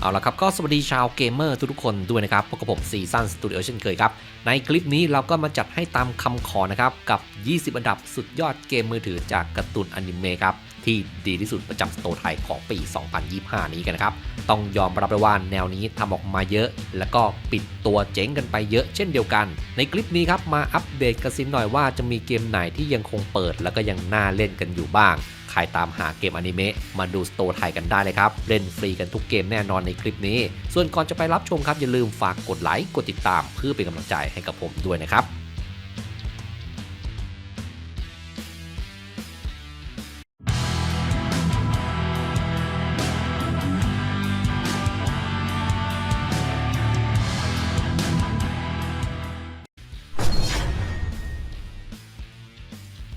เอาละครับก็สวัสดีชาวเกมเมอร์ทุกๆคนด้วยนะครับพบกับผมซีซันสตูดิโอเช่นเคยครับ ในคลิปนี้เราก็มาจัดให้ตามคำขอนะครับ กับ 20 อันดับสุดยอดเกมมือถือจากการ์ตูนอนิเมะครับ ที่ดีที่สุดประจำสโตร์ไทยของปี 2025 นี้กันนะครับ ต้องยอมรับเลยว่าแนวนี้ทำออกมาเยอะ แล้วก็ปิดตัวเจ๊งกันไปเยอะเช่นเดียวกัน ในคลิปนี้ครับมาอัปเดตกันสินหน่อยว่าจะมีเกมไหนที่ยังคงเปิด แล้วก็ยังน่าเล่นกันอยู่บ้าง ใครตามหาเกมอนิเมะมาดูสโตร์ไทยกันได้เลยครับ เล่นฟรีกันทุกเกมแน่นอนในคลิปนี้ ส่วนก่อนจะไปรับชมครับอย่าลืมฝากกดไลค์กดติดตามเพื่อเป็นกำลังใจให้กับผมด้วยนะครับ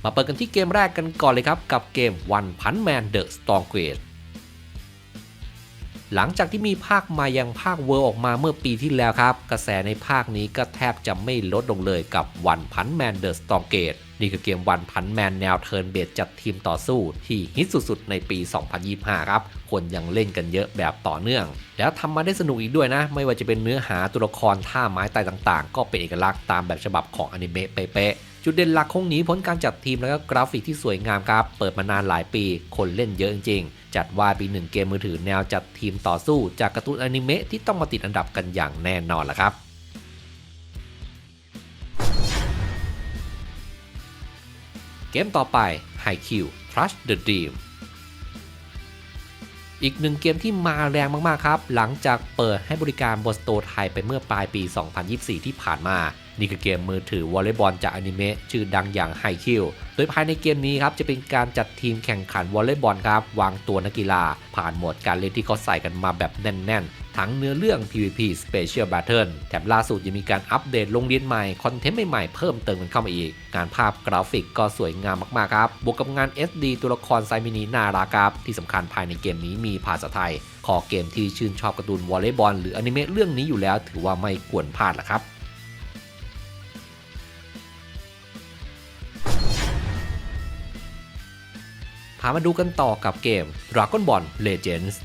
มาเปิดกันที่เกมแรกกันก่อนเลยครับ กับเกม One Punch Man The Storm Quest หลังจากที่มีภาคมายังภาคเวอร์ออกมาเมื่อปีที่แล้วครับ กระแสในภาคนี้ก็แทบจะไม่ลดลงเลยกับ One Punch Man The Storm Gate นี่คือเกม One Punch Man แนวเทิร์นเบสจัดทีมต่อสู้ ที่ฮิตสุดๆ ในปี 2025 ครับ คนยังเล่นกันเยอะแบบต่อเนื่อง แล้วทำมาได้สนุกอีกด้วยนะ ไม่ว่าจะเป็นเนื้อหาตัวละครท่าไม้ตายต่างๆ ก็เป็นเอกลักษณ์ตามแบบฉบับของอนิเมะเป๊ะๆ จุดเด่นหลักคงหนีพ้นการจัดทีมแล้วก็กราฟิกที่สวยงามครับ เปิดมานานหลายปี คนเล่นเยอะจริงๆ จัดว่าปีหนึ่งเกมมือถือแนวจัดทีมต่อสู้ จากการ์ตูนอนิเมะที่ต้องมาติดอันดับกันอย่างแน่นอนละครับเกมต่อไป High Q Crush the Dream อีกหนึ่งเกมที่มาแรงมาก ๆ ครับ หลังจากเปิดให้บริการบนสโตร์ไทยไปเมื่อปลายปี 2024 ที่ผ่านมานี่คือเกมมือถือวอลเลย์บอลจากอนิเมะชื่อดังอย่างไฮคิวโดยภายในเกมนี้ครับจะเป็นการจัดทีมแข่งขันวอลเลย์บอลครับวางตัวนักกีฬา ผ่านโหมดการเล่นที่เขาใส่กันมาแบบแน่นๆ ทั้งเนื้อเรื่อง PVP Special Battle แถมล่าสุดยังมีการอัปเดตลงเรียนใหม่ คอนเทนต์ใหม่ๆ เพิ่มเติมกันเข้ามาอีก งานภาพกราฟิกก็สวยงามมากๆครับบวกกับงาน SD ตัวละครไซมินีน่ารักครับที่สำคัญภายในเกมนี้มีภาษาไทยขอเกมที่ชื่นชอบการ์ตูนวอลเลย์บอลหรืออนิเมะเรื่องนี้อยู่แล้ว ถือว่าไม่ควรพลาดละครับ พามาดูกันต่อกับเกม Dragon Ball Legends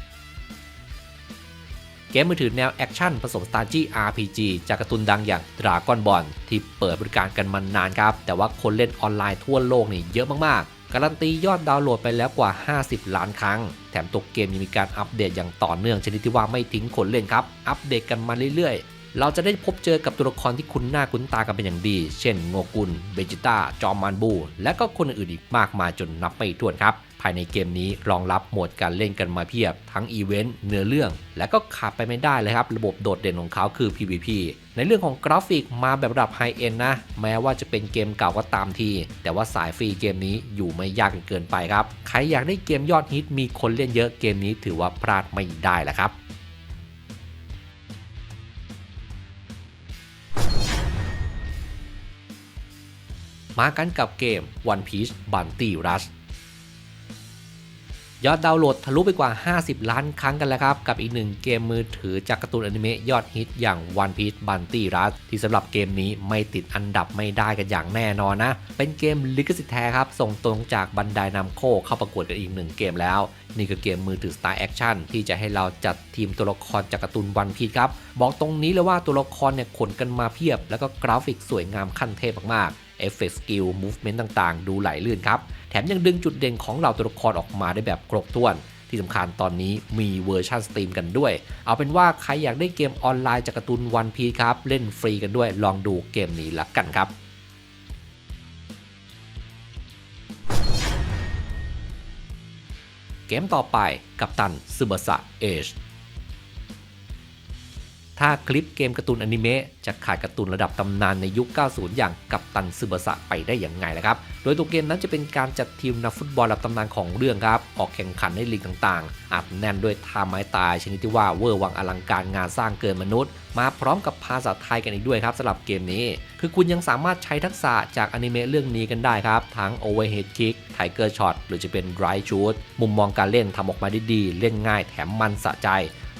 เกมมือถือแนวแอคชั่นผสม s t r a t e g y RPG จากการ์ตูนดังอย่าง Dragon Ball ที่เปิดบริการกันมานานครับ แต่ว่าคนเล่นออนไลน์ทั่วโลกนี่เยอะมากๆ การันตียอดดาวน์โหลดไปแล้วกว่า 50 ล้านครั้ง แถมตัวเกมยังมีการอัปเดตอย่างต่อเนื่องชนิดที่ว่าไม่ทิ้งคนเล่นครับ อัปเดตกันมาเรื่อยๆ เราจะได้พบเจอกับตัวละครที่คุ้นหน้าคุ้นตากันเป็นอย่างดี เช่น โงกุล เบจิต้า จอมมันบู และก็คนอื่นอีกมากมายจนนับไม่ถ้วนครับ ภายในเกมนี้รองรับโหมดการเล่นกันมาเพียบ ทั้งอีเวนต์เนื้อเรื่อง และก็ขาดไปไม่ได้เลยครับ ระบบโดดเด่นของเขาคือ PVP ในเรื่องของกราฟิกมาแบบระดับไฮเอ็นนะ แม้ว่าจะเป็นเกมเก่าก็ตามที แต่ว่าสายฟรีเกมนี้อยู่ไม่ยากเกินไปครับ ใครอยากได้เกมยอดฮิตมีคนเล่นเยอะเกมนี้ถือว่าพลาดไม่ได้แหละครับมากันกับเกม One Piece Bounty Rush ยอดดาวน์โหลดทะลุไปกว่า 50 ล้านครั้งกันแล้วครับ กับอีกหนึ่งเกมมือถือจากการ์ตูนอนิเมะยอดฮิตอย่าง One Piece Bounty Rush ที่สำหรับเกมนี้ไม่ติดอันดับไม่ได้กันอย่างแน่นอนนะ เป็นเกมลิขสิทธิ์แท้ครับ ส่งตรงจากบันไดนำโคเข้าประกวดกันอีกหนึ่งเกมแล้ว นี่คือเกมมือถือสไตล์แอคชั่นที่จะให้เราจัดทีมตัวละครจากการ์ตูนวันพี e ครับบอกตรงนี้เลยว่าตัวละครเนี่ยขนกันมาเพียบ แล้วก็กราฟิกสวยงามขั้นเทพมากๆ เอฟเฟกต์สกิลมูฟเมนต์ต่างๆ ดูไหลลื่นครับ แถมยังดึงจุดเด่นของเราตัวละครออกมาได้แบบครบถ้วน ที่สำคัญตอนนี้มีเวอร์ชันสตรีมกันด้วย เอาเป็นว่าใครอยากได้เกมออนไลน์จากการ์ตูนวันพีครับ เล่นฟรีกันด้วยลองดูเกมนี้ละกันครับเกมต่อไปกับตันซูเบอร์สะเอช ถ้าคลิปเกมการ์ตูนอนิเมะจะขาดการ์ตูนระดับตำนานในยุค 90 อย่างกัปตันซึบะสะไปได้อย่างไงล่ะครับ โดยตัวเกมนั้นจะเป็นการจัดทีมนักฟุตบอลระดับตำนานของเรื่องครับ ออกแข่งขันในลีกต่างๆ อัดแน่นด้วยท่าไม้ตายชนิดที่ว่าเวอร์วังอลังการงานสร้างเกินมนุษย์ มาพร้อมกับภาษาไทยกันอีกด้วยครับสำหรับเกมนี้ คือคุณยังสามารถใช้ทักษะจากอนิเมะเรื่องนี้กันได้ครับ ทั้ง Overhead Kick Tiger Shot หรือจะเป็น Right Shoot มุมมองการเล่นทำออกมาได้ดี เล่นง่ายแถมมันสะใจ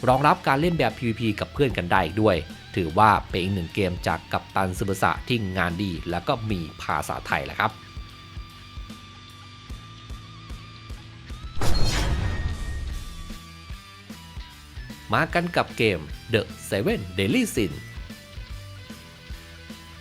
รองรับการเล่นแบบ PVP กับเพื่อนกันได้อีกด้วย ถือว่าเป็นอีกหนึ่งเกมจากกัปตันซึบสะที่งานดี แล้วก็มีภาษาไทยแหละครับมากันกับเกม The Seven Deadly Sin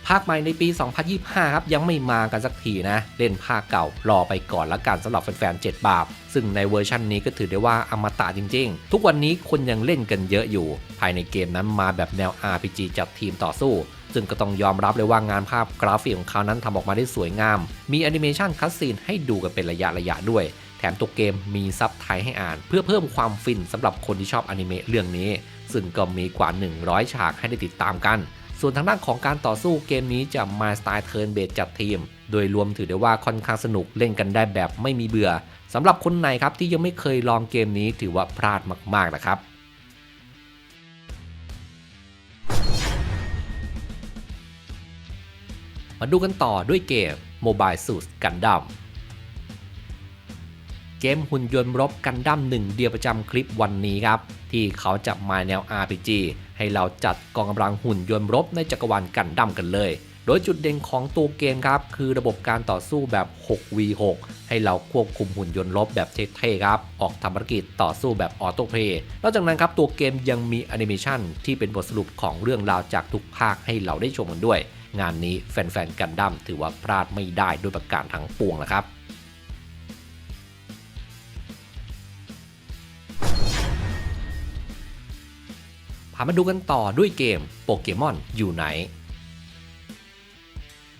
ภาคใหม่ในปี 2025 ครับ ยังไม่มากันสักทีนะ เล่นภาคเก่ารอไปก่อนละกันสำหรับแฟนๆ 7 บาป ซึ่งในเวอร์ชันนี้ก็ถือได้ว่าอมตะจริงๆ ทุกวันนี้คนยังเล่นกันเยอะอยู่ ภายในเกมนั้นมาแบบแนว RPG จับทีมต่อสู้ ซึ่งก็ต้องยอมรับเลยว่างานภาพกราฟิกของเขานั้นทำออกมาได้สวยงาม มีแอนิเมชันคัสซีนให้ดูกันเป็นระยะระยะๆด้วยแถมตัวเกมมีซับไทยให้อ่าน เพื่อเพิ่มความฟินสำหรับคนที่ชอบอนิเมะเรื่องนี้ ซึ่งก็มีกว่า 100 ฉากให้ได้ติดตามกัน ส่วนทางด้านของการต่อสู้เกมนี้จะมาสไตล์เทิร์นเบสจัดทีม โดยรวมถือได้ว่าค่อนข้างสนุกเล่นกันได้แบบไม่มีเบื่อสำหรับคนไหนครับที่ยังไม่เคยลองเกมนี้ถือว่าพลาดมากๆนะครับมาดูกันต่อด้วยเกม Mobile Suit Gundam เกมหุ่นยนต์รบกันดั้มหนึ่งเดียวประจำคลิปวันนี้ครับ ที่เขาจะมาแนว RPG ให้เราจัดกองกำลังหุ่นยนต์รบในจักรวาลกันดั้มกันเลย โดยจุดเด่นของตัวเกมครับ คือระบบการต่อสู้แบบ 6v6 ให้เราควบคุมหุ่นยนต์รบแบบเท่ๆครับ ออกทำภารกิจต่อสู้แบบออโต้เพลย์ นอกจากนั้นครับตัวเกมยังมีแอนิเมชันที่เป็นบทสรุปของเรื่องราวจากทุกภาคให้เราได้ชมกันด้วย งานนี้แฟนๆกันดั้มถือว่าพลาดไม่ได้ด้วยประการทั้งปวงนะครับามาดูกันต่อด้วยเกมโปเกมอนอยู่ไหน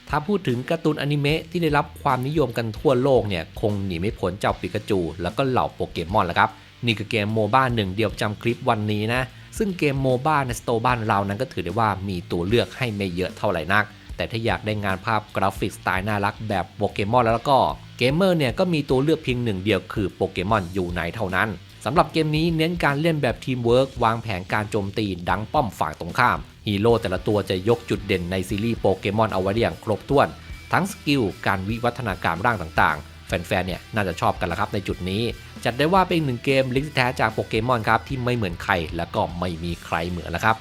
ถ้าพูดถึงการ์ตูนอนิเมะที่ได้รับความนิยมกันทั่วโลกเนี่ย คงหนีไม่พ้นเจ้าปิกาจู แล้วก็เหล่าโปเกมอนแหละครับ นี่คือเกมโมบ้าหนึ่งเดียวจำคลิปวันนี้นะ ซึ่งเกมโมบ้าในสโตบ้านเรานั้นก็ถือได้ว่ามีตัวเลือกให้ไม่เยอะเท่าไหร่นัก แต่ถ้าอยากได้งานภาพกราฟิกสไตล์น่ารักแบบโปเกมอนแล้วก็เกมเมอร์เนี่ยก็มีตัวเลือกเพียงหนึ่งเดียวคือโปเกมอนอยู่ไหนเท่านั้น สำหรับเกมนี้เน้นการเล่นแบบทีมเวิร์กวางแผนการโจมตีดังป้อมฝ่ายตรงข้าม ฮีโร่แต่ละตัวจะยกจุดเด่นในซีรีส์โปเกมอนเอาไว้ได้อย่างครบถ้วน ทั้งสกิลการวิวัฒนาการร่างต่างๆ แฟนๆเนี่ยน่าจะชอบกันละครับในจุดนี้ จัดได้ว่าเป็นหนึ่งเกมลิงก์แท้จากโปเกมอนครับที่ไม่เหมือนใครและก็ไม่มีใครเหมือนแล้วครับ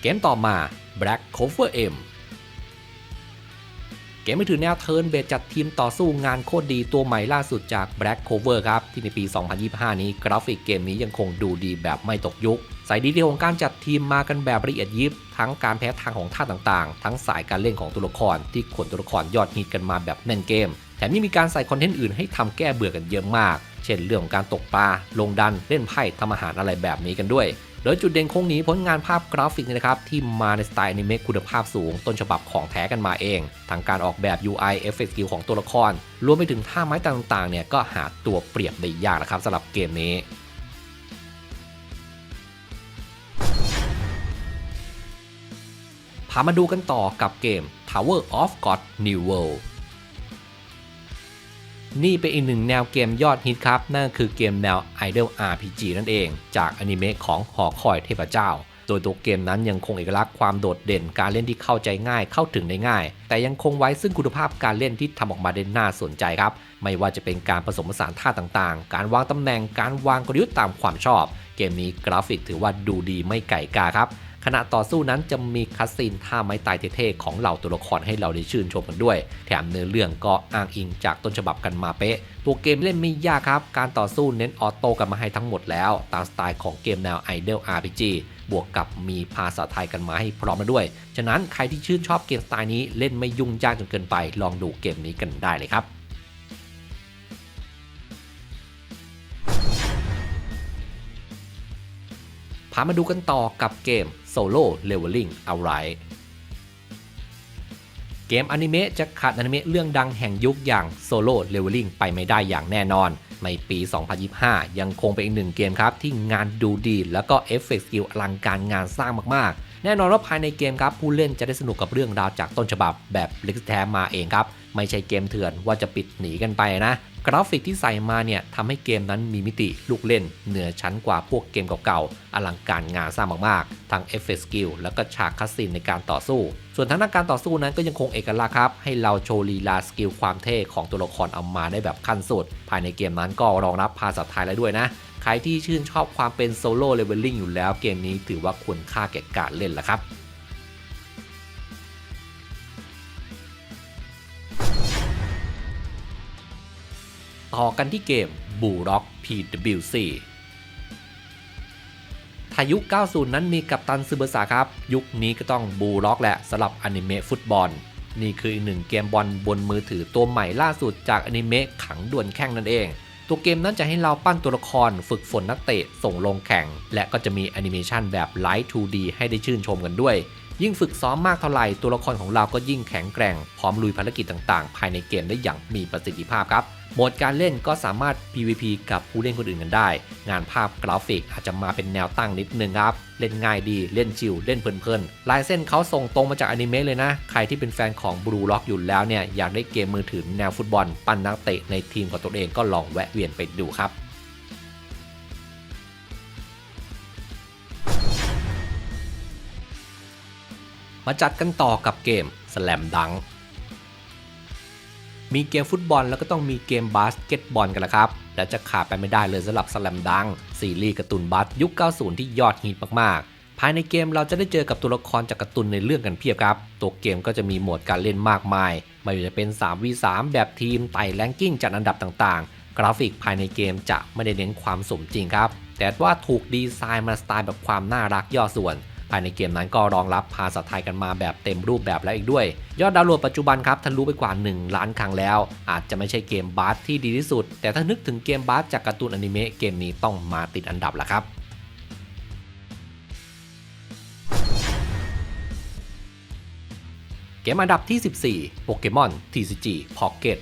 เกมต่อมา Black Cover M เกมมือถือแนวเทิร์นเบสจัดทีมต่อสู้งานโคตรดีตัวใหม่ล่าสุดจาก Black Cover ครับ ที่ในปี 2025 นี้กราฟิกเกมนี้ยังคงดูดีแบบไม่ตกยุคใส่ดีเทลของการจัดทีมมากันแบบละเอียดยิบ ทั้งการแพ้ทางของท่าต่างๆ ทั้งสายการเล่นของตัวละครที่ขนตัวละครยอดฮิตกันมาแบบแน่นเกม แถมยังมีการใส่คอนเทนต์อื่นให้ทำแก้เบื่อกันเยอะมาก เช่นเรื่องของการตกปลาลงดันเล่นไพ่ทำอาหารอะไรแบบนี้กันด้วย โดยจุดเด่นคงหนีผลงานภาพกราฟิกนะครับที่มาในสไตล์อนิเมะคุณภาพสูง ต้นฉบับของแท้กันมาเองทั้งการออกแบบ UI Effect Skill ของตัวละคร รวมไปถึงท่าไม้ต่างๆเนี่ยก็หาตัวเปรียบได้ยากนะครับสำหรับเกมนี้พามาดูกันต่อกับเกม Tower of God New World นี่เป็นอีกหนึ่งแนวเกมยอดฮิตครับ นั่นคือเกมแนว Idol RPG นั่นเอง จากอนิเมะของหอคอยเทพเจ้า โดยตัวเกมนั้นยังคงเอกลักษณ์ความโดดเด่นการเล่นที่เข้าใจง่ายเข้าถึงได้ง่าย แต่ยังคงไว้ซึ่งคุณภาพการเล่นที่ทำออกมาได้น่าสนใจครับ ไม่ว่าจะเป็นการผสมผสานท่าต่างๆ การวางตำแหน่งการวางกลยุทธ์ตามความชอบ เกมนี้กราฟิกถือว่าดูดีไม่ไก่กาครับ ขณะต่อสู้นั้นจะมีคัสซีนท่าไม้ตายเท่ๆของเหล่าตัวละครให้เราได้ชื่นชมกันด้วย แถมเนื้อเรื่องก็อ้างอิงจากต้นฉบับกันมาเป๊ะ ตัวเกมเล่นไม่ยากครับ การต่อสู้เน้นออโต้กันมาให้ทั้งหมดแล้ว ตามสไตล์ของเกมแนว Idol RPG บวกกับมีภาษาไทยกันมาให้พร้อมมาด้วย ฉะนั้นใครที่ชื่นชอบเกมสไตล์นี้เล่นไม่ยุ่งยากจนเกินไป ลองดูเกมนี้กันได้เลยครับพามาดูกันต่อกับเกม โซโล่เลเวลลิ่งเอาไรเกมอนิเมะจะขาดอนิเมะเรื่องดังแห่งยุคอย่างโซโล่เลเวลลิ่งไปไม่ได้อย่างแน่นอนในปี 2025 ยังคงเป็นอีกหนึ่งเกมครับ ที่งานดูดี แล้วก็เอฟเฟกต์สกิลอลังการงานสร้างมากๆ แน่นอนว่าภายในเกมครับผู้เล่นจะได้สนุกกับเรื่องราวจากต้นฉบับแบบเล็กแท้มาเองครับ ไม่ใช่เกมเถื่อนว่าจะปิดหนีกันไปนะ กราฟิกที่ใส่มาเนี่ยทำให้เกมนั้นมีมิติลูกเล่น เหนือชั้นกว่าพวกเกมเก่าๆอลังการงานสร้างมากๆ ทั้งเอฟเฟกต์สกิลแล้วก็ฉากคัสซีนในการต่อสู้ ส่วนทางด้านการต่อสู้นั้นก็ยังคงเอกลักษณ์ครับให้เราโชว์ลีลาสกิลความเท่ของตัวละครเอามาได้แบบขั้นสุด ภายในเกมนั้นก็รองรับภาษาไทยแล้วด้วยนะ ใครที่ชื่นชอบความเป็นโซโล่เลเวลลิ่งอยู่แล้วเกมนี้ถือว่าควรค่าแก่การเล่นละครับต่อกันที่เกม b u l r o c k PWC ถ้ายุค 90 นั้นมีกัปตันซึเบอร์สาครับ ยุคนี้ก็ต้องบูล็อกแหละสำหรับอนิเมะฟุตบอล นี่คืออีกหนึ่งเกมบอลบนมือถือตัวใหม่ล่าสุดจากอนิเมะขังด่วนแข่งนั่นเอง ตัวเกมนั้นจะให้เราปั้นตัวละครฝึกฝนนักเตะส่งลงแข่ง และก็จะมีแอนิเมชันแบบไลท์ 2D ให้ได้ชื่นชมกันด้วย ยิ่งฝึกซ้อมมากเท่าไหร่ตัวละครของเราก็ยิ่งแข็งแกร่ง พร้อมลุยภารกิจต่างๆ ภายในเกมได้อย่างมีประสิทธิภาพครับโหมดการเล่นก็สามารถ PVP กับผู้เล่นคนอื่นกันได้ งานภาพกราฟิกอาจจะมาเป็นแนวตั้งนิดนึงครับ เล่นง่ายดี เล่นชิล เล่นเพลินๆ ลายเส้นเขาส่งตรงมาจากอนิเมะเลยนะ ใครที่เป็นแฟนของ Blue Lock อยู่แล้วเนี่ย อยากได้เกมมือถือแนวฟุตบอล ปั้นนักเตะในทีมของตัวเองก็ลองแวะเวียนไปดูครับ มาจัดกันต่อกับเกม Slam Dunk มีเกมฟุตบอลแล้วก็ต้องมีเกมบาสเกตบอลกันละครับ และจะขาดไปไม่ได้เลยสำหรับสแลมดัง ซีรีส์การ์ตูนบาสยุค 90 ที่ยอดฮิตมากๆ ภายในเกมเราจะได้เจอกับตัวละครจากการ์ตูนในเรื่องกันเพียบครับ ตัวเกมก็จะมีโหมดการเล่นมากมาย ไม่ว่าจะเป็น 3v3 แบบทีมไต่แรงกิ้งจัดอันดับต่างๆ กราฟิกภายในเกมจะไม่ได้เน้นความสมจริงครับแต่ว่าถูกดีไซน์มาสไตล์แบบความน่ารักย่อส่วน ภายในเกมนั้นก็รองรับภาษาไทยกันมาแบบเต็มรูปแบบแล้วอีกด้วย ยอดดาวน์โหลดปัจจุบันครับทะลุไปกว่า 1 ล้านครั้งแล้ว อาจจะไม่ใช่เกมบาสที่ดีที่สุด แต่ถ้านึกถึงเกมบาสจากการ์ตูนอนิเมะเกมนี้ต้องมาติดอันดับละครับเกมอันดับที่ 14โปเกมอน TCG Pocket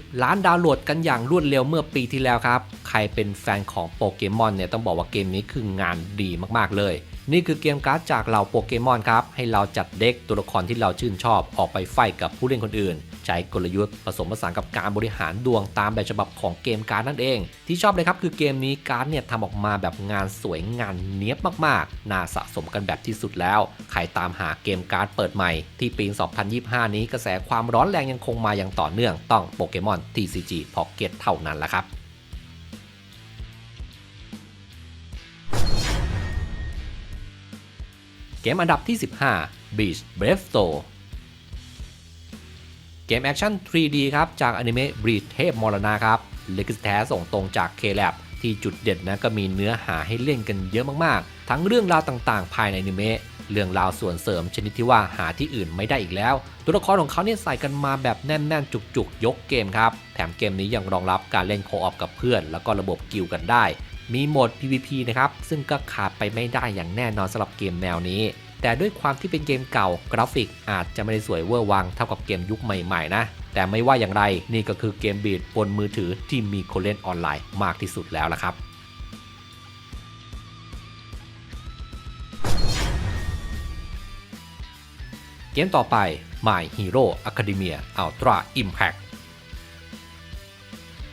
10 ล้านดาวน์โหลดกันอย่างรวดเร็วเมื่อปีที่แล้วครับ ใครเป็นแฟนของโปเกมอนเนี่ยต้องบอกว่าเกมนี้คืองานดีมากๆเลย นี่คือเกมการ์ดจากเหล่าโปเกมอนครับ ให้เราจัดเด็กตัวละครที่เราชื่นชอบออกไปไฟกับผู้เล่นคนอื่น ใช้กลยุทธ์ผสมผสานกับการบริหารดวงตามแบบฉบับของเกมการ์ดนั่นเอง ที่ชอบเลยครับคือเกมนี้การ์ดเนี่ยทำออกมาแบบงานสวยงานเนี้ยบมากๆ น่าสะสมกันแบบที่สุดแล้ว ใครตามหาเกมการ์ดเปิดใหม่ ที่ปี 2025 นี้กระแสความร้อนแรงยังคงมาอย่างต่อเนื่องต้องโปเกมอน TCG Pocket เท่านั้นละครับเกมอันดับที่ 15 Beach Brave เกมแอคชั่น 3D ครับ จากอนิเมะ Breed เทพมรณะครับเลกแท้ส่งตรงจาก K-Lab ที่จุดเด่นนะก็มีเนื้อหาให้เล่นกันเยอะมากๆ ทั้งเรื่องราวต่างๆ ภายในอนิเมะเรื่องราวส่วนเสริมชนิดที่ว่าหาที่อื่นไม่ได้อีกแล้ว ตัวละครของเขาเนี่ยใส่กันมาแบบแน่น ๆ จุกๆ ยกเกมครับ แถมเกมนี้ยังรองรับการเล่นโคออฟกับเพื่อน แล้วก็ระบบกิลกันได้ มีโหมด PVP นะครับ ซึ่งก็ขาดไปไม่ได้อย่างแน่นอนสำหรับเกมแนวนี้ แต่ด้วยความที่เป็นเกมเก่ากราฟิกอาจจะไม่ได้สวยเวอร์วังเท่ากับเกมยุคใหม่ๆ นะ แต่ไม่ว่าอย่างไรนี่ก็คือเกมบีดบนมือถือที่มีคนเล่นออนไลน์มากที่สุดแล้วละครับเกมต่อไป My Hero Academia Ultra Impact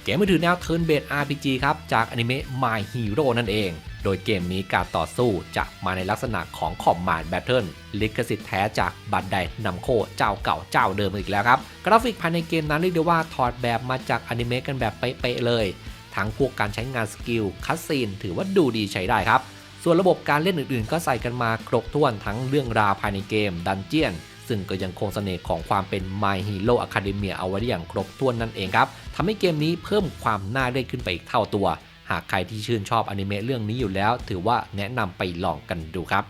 เกมมือถือแนว Turn Based RPG ครับ จากอนิเมะ My Hero นั่นเอง โดยเกมนี้การต่อสู้จะมาในลักษณะของ Command Battle ลิขสิทธิ์แท้จากบันไดนำโคเจ้าเก่าเจ้าเดิมอีกแล้วครับ กราฟิกภายในเกมนั้นเรียกได้ว่าถอดแบบมาจากอนิเมะกันแบบเป๊ะๆเลย ทั้งพวกการใช้งานสกิลคัสซีนถือว่าดูดีใช้ได้ครับส่วนระบบการเล่นอื่นๆ ก็ใส่กันมาครบถ้วนทั้งเรื่องราวภายในเกมดันเจียน ซึ่งก็ยังคงเสน่ห์ของความเป็น My Hero Academia เอาไว้อย่างครบถ้วนนั่นเองครับทำให้เกมนี้เพิ่มความน่าเล่นขึ้นไปอีกเท่าตัว หากใครที่ชื่นชอบอนิเมะเรื่องนี้อยู่แล้ว ถือว่าแนะนำไปลองกันดูครับ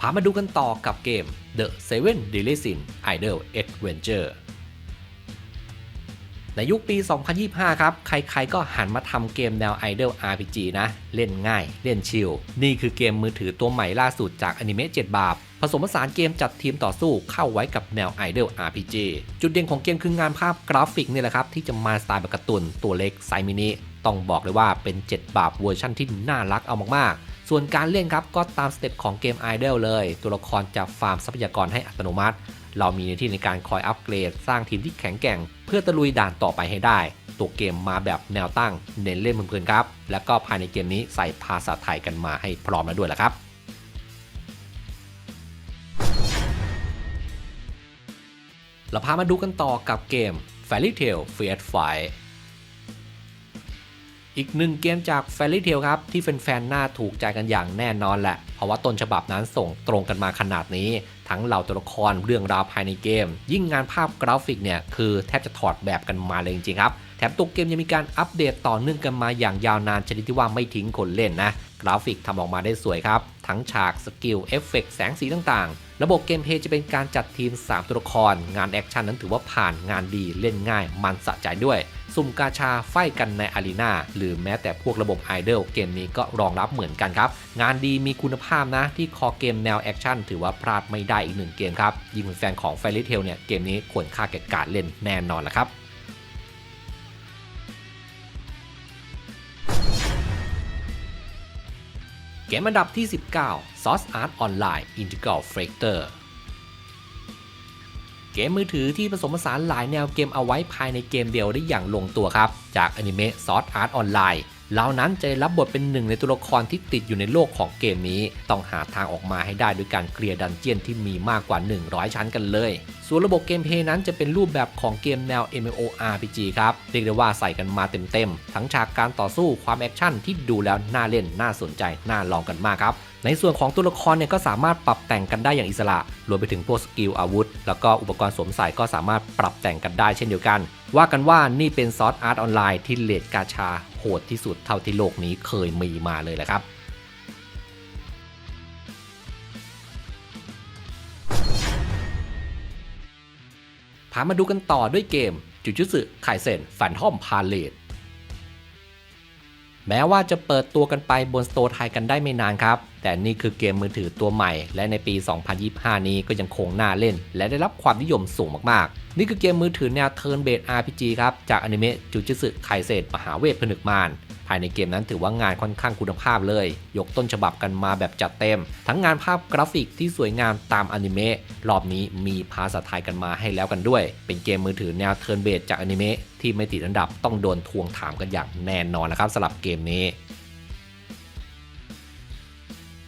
พามาดูกันต่อกับเกม The Seven Deadly Sin Idol Adventure ในยุคปี 2025 ครับ ใครๆ ก็หันมาทำเกมแนว Idol RPG นะ เล่นง่าย เล่นชิล นี่คือเกมมือถือตัวใหม่ล่าสุดจากอนิเมะ7บาป ผสมผสานเกมจัดทีมต่อสู้เข้าไว้กับแนว Idol RPG จุดเด่นของเกมคืองานภาพกราฟิกนี่แหละครับ ที่จะมาสไตล์แบบการ์ตูนตัวเล็กไซมินิต้องบอกเลยว่าเป็น 7 บาปเวอร์ชั่นที่น่ารักเอามากๆ ส่วนการเล่นครับก็ตามสเต็ปของเกม Idol เลย ตัวละครจะฟาร์มทรัพยากรให้อัตโนมัติ เรามีหน้าที่ในการคอยอัปเกรด สร้างทีมที่แข็งแกร่ง เพื่อตะลุยด่านต่อไปให้ได้ ตัวเกมมาแบบแนวตั้ง เน้นเล่นเพลินๆครับ แล้วก็ภายในเกมนี้ใส่ภาษาไทยกันมาให้พร้อมแล้วด้วยละครับ เราพามาดูกันต่อกับเกม Fairy Tail Fiat Fight อีกหนึ่งเกมจาก Fairy Tail ครับ ที่แฟนๆน่าถูกใจกันอย่างแน่นอนแหละ เพราะว่าต้นฉบับนั้นส่งตรงกันมาขนาดนี้ ทั้งเหล่าตัวละครเรื่องราวภายในเกม ยิ่งงานภาพกราฟิกเนี่ย คือแทบจะถอดแบบกันมาเลยจริงๆครับ แถมตัวเกมยังมีการอัปเดตต่อเนื่องกันมาอย่างยาวนานชนิดที่ว่าไม่ทิ้งคนเล่นนะ กราฟิกทำออกมาได้สวยครับ ทั้งฉากสกิลเอฟเฟกต์แสงสีต่างๆ ระบบเกมเพย์จะเป็นการจัดทีม 3 ตัวละคร งานแอคชั่นนั้นถือว่าผ่านงานดีเล่นง่าย มันสะใจด้วย สุ่มกาชาไฟกันในอารีนาหรือแม้แต่พวกระบบไอดอลเกมนี้ก็รองรับเหมือนกันครับ งานดีมีคุณภาพนะ ที่คอเกมแนวแอคชั่นถือว่าพลาดไม่ได้อีกหนึ่งเกมครับยิ่งเป็นแฟนของ f ฟ r y t a ทลเนี่ยเกมนี้ควรค่าแก่การเล่นแน่นอนละครับ เกมอันดับที่ 19 Source Art Online Integral Factor เกมมือถือที่ผสมผสานหลายแนวเกมเอาไว้ภายในเกมเดียวได้อย่างลงตัวครับ จากอนิเมะ Source Art Online เรานั้นจะได้รับบทเป็นหนึ่งในตัวละครที่ติดอยู่ในโลกของเกมนี้ ต้องหาทางออกมาให้ได้ด้วยการเคลียร์ดันเจียนที่มีมากกว่า 100 ชั้นกันเลย ส่วนระบบเกมเพย์นั้นจะเป็นรูปแบบของเกมแนว MMORPG ครับ เรียกได้ว่าใส่กันมาเต็มๆ ทั้งฉากการต่อสู้ความแอคชั่นที่ดูแล้วน่าเล่นน่าสนใจน่าลองกันมากครับในส่วนของตัวละครเนี่ยก็สามารถปรับแต่งกันได้อย่างอิสระ รวมไปถึงพวกสกิลอาวุธ แล้วก็อุปกรณ์สวมใส่ก็สามารถปรับแต่งกันได้เช่นเดียวกัน ว่ากันว่านี่เป็นซอสอาร์ตออนไลน์ที่เลดกาชาโหดที่สุดเท่าที่โลกนี้เคยมีมาเลยแหละครับพามาดูกันต่อด้วยเกมจุจุสึไคเซนฟันทอมพาเลตแม้ว่าจะเปิดตัวกันไปบนสโตร์ไทยกันได้ไม่นานครับ แต่นี่คือเกมมือถือตัวใหม่ และในปี 2025 นี้ก็ยังคงน่าเล่น และได้รับความนิยมสูงมากๆ นี่คือเกมมือถือแนวเทิร์นเบส RPG ครับ จากอนิเมะจุจุสึไคเซนมหาเวทผนึกมารภายในเกมนั้นถือว่างานค่อนข้างคุณภาพเลย ยกต้นฉบับกันมาแบบจัดเต็ม ทั้งงานภาพกราฟิกที่สวยงามตามอนิเมะ รอบนี้มีภาษาไทยกันมาให้แล้วกันด้วย เป็นเกมมือถือแนวเทิร์นเบสจากอนิเมะที่ไม่ติดอันดับต้องโดนทวงถามกันอย่างแน่นอนนะครับสำหรับเกมนี้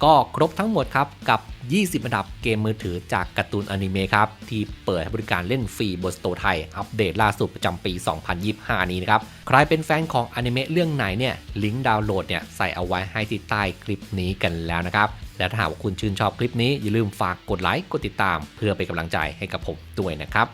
ก็ครบทั้งหมดครับ กับ 20 อันดับเกมมือถือจากการ์ตูนอนิเมะครับ ที่เปิดให้บริการเล่นฟรีบนสโตร์ไทย อัปเดตล่าสุดประจำปี 2025 นี้นะครับ ใครเป็นแฟนของอนิเมะเรื่องไหนเนี่ยลิงก์ดาวน์โหลดเนี่ยใส่เอาไว้ให้ที่ใต้คลิปนี้กันแล้วนะครับ และถ้าหากว่าคุณชื่นชอบคลิปนี้อย่าลืมฝากกดไลค์กดติดตาม เพื่อเป็นกำลังใจให้กับผมด้วยนะครับ